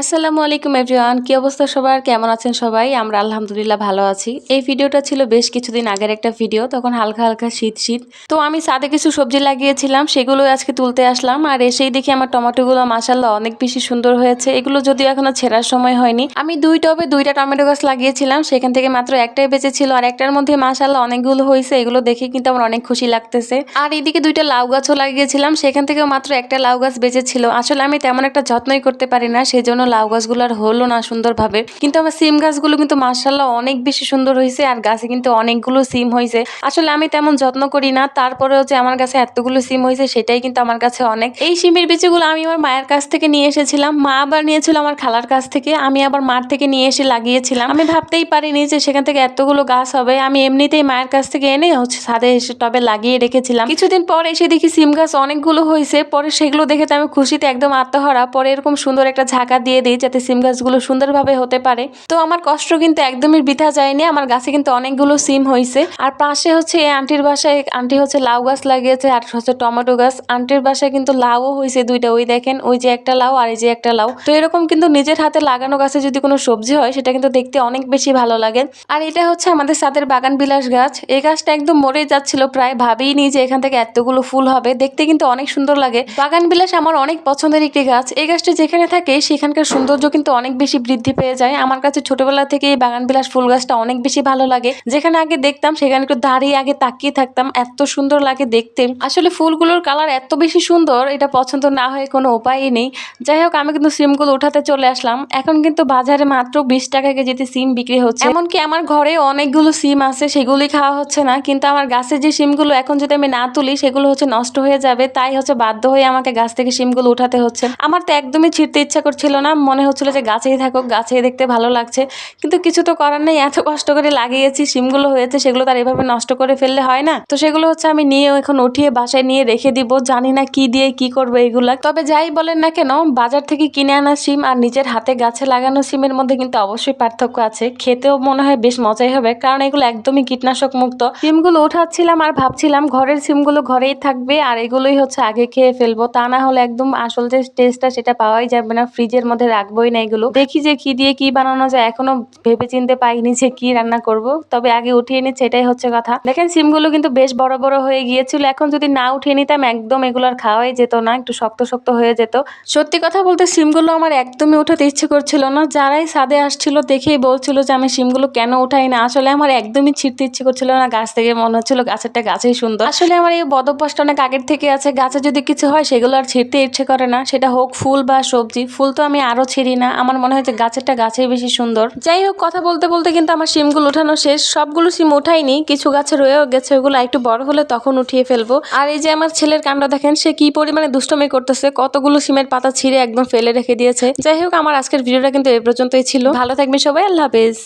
আসসালামু আলাইকুম, এভরিওয়ান। কি অবস্থা সবার? কেমন আছেন সবাই? আমরা আলহামদুলিল্লাহ ভালো আছি। এই ভিডিওটা ছিল বেশ কিছুদিন আগের একটা ভিডিও, তখন হালকা হালকা শীত শীত। তো আমি সাদে কিছু সবজি লাগিয়েছিলাম, সেগুলো আজকে তুলতে আসলাম। আর এসেই দেখি আমার টমেটোগুলো মাসাল্লাহ অনেক বেশি সুন্দর হয়েছে। এগুলো যদিও এখনও ছেঁড়ার সময় হয়নি। আমি দুই টবে দুইটা টমেটো গাছ লাগিয়েছিলাম, সেখান থেকে মাত্র একটাই বেঁচে ছিল আর একটার মধ্যে মাসাল্লাহ অনেকগুলো হয়েছে। এগুলো দেখে কিন্তু আমার অনেক খুশি লাগতেছে। আর এদিকে দুইটা লাউ গাছও লাগিয়েছিলাম, সেখান থেকেও মাত্র একটা লাউ গাছ বেঁচে ছিল আসলে আমি তেমন একটা যত্নই করতে পারি না সেই জন্য লাউ গাছগুলো আর হলো না সুন্দরভাবে। কিন্তু আমার সিম গাছগুলো কিন্তু মার্শাল্লাহ অনেক বেশি সুন্দর হয়েছে আর গাছে কিন্তু অনেকগুলো সিম হয়েছে। আসলে আমি তেমন যত্ন করি না, তারপরেও যে আমার কাছে এতগুলো সিম হয়েছে সেটাই কিন্তু আমার কাছে অনেক। এই সিমের বীজগুলো আমি আমার মায়ের কাছ থেকে নিয়ে এসেছিলাম। মা আবার নিয়েছিল আমার খালার কাছ থেকে। আমি আবার মার থেকে নিয়ে এসে লাগিয়েছিলাম। আমি ভাবতেই পারিনি যে সেখান থেকে এতগুলো গাছ হবে। আমি এমনিতেই মায়ের কাছ থেকে এনে হচ্ছে ছাদে এসে টবে লাগিয়ে রেখেছিলাম। কিছুদিন পর এসে দেখি সিম গাছ অনেকগুলো হয়েছে। পরে সেগুলো দেখে তো আমি খুশিতে একদম আত্মহারা। পরে এরকম সুন্দর একটা ঝাঁকা দিয়ে দিই যাতে সিম গাছগুলো সুন্দরভাবে হতে পারে। তো আমার কষ্ট কিন্তু একদমই বৃথা যায়নি। আমার গাছে কিন্তু অনেকগুলো সিম হয়েছে আর পাশে হচ্ছে এই আন্টির বাসায় আন্টি হচ্ছে লাউ গাছ লাগিয়েছে আর হচ্ছে টমেটো গাছ। আন্টির বাসায় কিন্তু লাউও হয়েছে দুইটা। ওই দেখেন, ওই যে একটা লাউ আর এই যে একটা লাউ। তো এরকম কিন্তু নিজের হাতে লাগানো গাছে যদি কোনো সবজি হয়, সেটা কিন্তু দেখতে অনেক বেশি ভালো লাগে। আর এটা হচ্ছে আমাদের সাদের বাগান বিলাস গাছ। এই গাছটা একদম মরে যাচ্ছিল প্রায়। ভাবেই নি যে এখান থেকে এতগুলো ফুল হবে। দেখতে কিন্তু অনেক সুন্দর লাগে। বাগান বিলাস আমার অনেক পছন্দের একটি গাছ। এই গাছটি যেখানে থাকে, সেখানকার সৌন্দর্য কিন্তু অনেক বেশি বৃদ্ধি পেয়ে যায়। আমার কাছে ছোটবেলা থেকে এই বাগান বিলাস ফুল গাছটা অনেক বেশি ভালো লাগে। যেখানে আগে দেখতাম, সেখানে একটু দাঁড়িয়ে আগে তাকিয়ে থাকতাম। এত সুন্দর লাগে দেখতে। আসলে ফুলগুলোর কালার এত বেশি সুন্দর, এটা পছন্দ না হয়ে কোনো উপায়ই নেই। যাই হোক, আমি কিন্তু সিমগুলো উঠাতে চলে আসলাম। এখন কিন্তু বাজারে মাত্র বিশ টাকা কেজিতে সিম বিক্রি হচ্ছে। এমনকি আমার ঘরে অনেকগুলো সিম আছে, সেগুলি খাওয়া হচ্ছে না। কিন্তু আমার গাছের যে সিমগুলো এখন যদি আমি না তুলি, সেগুলো হচ্ছে নষ্ট হয়ে যাবে। তাই হচ্ছে বাধ্য হয়ে আমাকে গাছ থেকে সিমগুলো উঠাতে হচ্ছে। আমার তো একদমই ছিঁড়তে ইচ্ছা করছিল না। মনে হচ্ছিল যে গাছেই থাকুক, গাছেই দেখতে ভালো লাগছে। কিন্তু কিছু তো করার নেই, এত কষ্ট করে লাগিয়েছি সিমগুলো হয়েছে, সেগুলো তার এভাবে নষ্ট করে ফেললে হয় না। তো সেগুলো হচ্ছে আমি নিয়ে এখন উঠিয়ে বাসায় নিয়ে রেখে দিব, জানি না কি দিয়ে কি করব এগুলা। তবে যাই বলেন না কেন, বাজার থেকে কিনে আনা সিম আর নিজের হাতে গাছে লাগানো সিমের মধ্যে কিন্তু অবশ্যই পার্থক্য আছে। খেতেও মনে হয় বেশ মজাই হবে, কারণ এগুলো একদমই কীটনাশক মুক্ত। সিমগুলো উঠাচ্ছিলাম আর ভাবছিলাম ঘরের সিমগুলো ঘরেই থাকবে, আর এগুলোই হচ্ছে আগে খেয়ে ফেলব। তা না হলে একদম আসল যে টেস্টটা সেটা পাওয়াই যাবে না ফ্রিজের মধ্যে রাখবোই না এগুলো। দেখি যে কি দিয়ে কি বানানো যায়। এখনও ভেবে চিনতে পাইনি যে কি রান্না করব। তবে আগে উঠিয়ে নিচ্ছে, এটাই হচ্ছে কথা। দেখেন, সিমগুলো কিন্তু বেশ বড় বড় হয়ে গিয়েছিল। এখন যদি না উঠিয়ে নিতাম, একদম এগুলো আর খাওয়াই যেত না। একটু শক্ত শক্ত হয়ে যেত। সত্যি কথা বলতে, সিমগুলো আমার একদমই উঠাতে ইচ্ছে করছিল না। যারাই সাদে আসছিল, দেখেই বলছিল যে আমি সিমগুলো কেন উঠাই না। আসলে আমার একদমই ছিঁড়তে ইচ্ছে করছিল না। গাছ থেকে মনে হচ্ছিল গাছেরটা গাছেই সুন্দর। আসলে আমার এই বদভ্যাসটা অনেক আগের থেকে আছে। গাছে যদি কিছু হয়, সেগুলো আর ছিটতে ইচ্ছে করে না। সেটা হোক ফুল বা সবজি। ফুল তো আমি আরও ছিঁড়ি না। আমার মনে হয় যে গাছেরটা গাছেই বেশি সুন্দর। যাই হোক, কথা বলতে বলতে কিন্তু আমার সিমগুলো উঠানো শেষ। সবগুলো সিম উঠাইনি। কিছু গাছে রয়েও গেছে, ওগুলো একটু বড় হলে তখন উঠিয়ে ফেলব। আর এই যে আমার ছেলের কাণ্ড দেখেন, সে কি পরিমাণে দুষ্টমি করতেছে, কতগুলো সিমের পাতা ছিঁড়ে একদম ফেলে রেখে দিয়েছে। যাই হোক, আমার আজকের ভিডিওটা কিন্তু এ পর্যন্তই ছিল। ভালো থাকবে সবাই, আল্লাহ হাফেজ।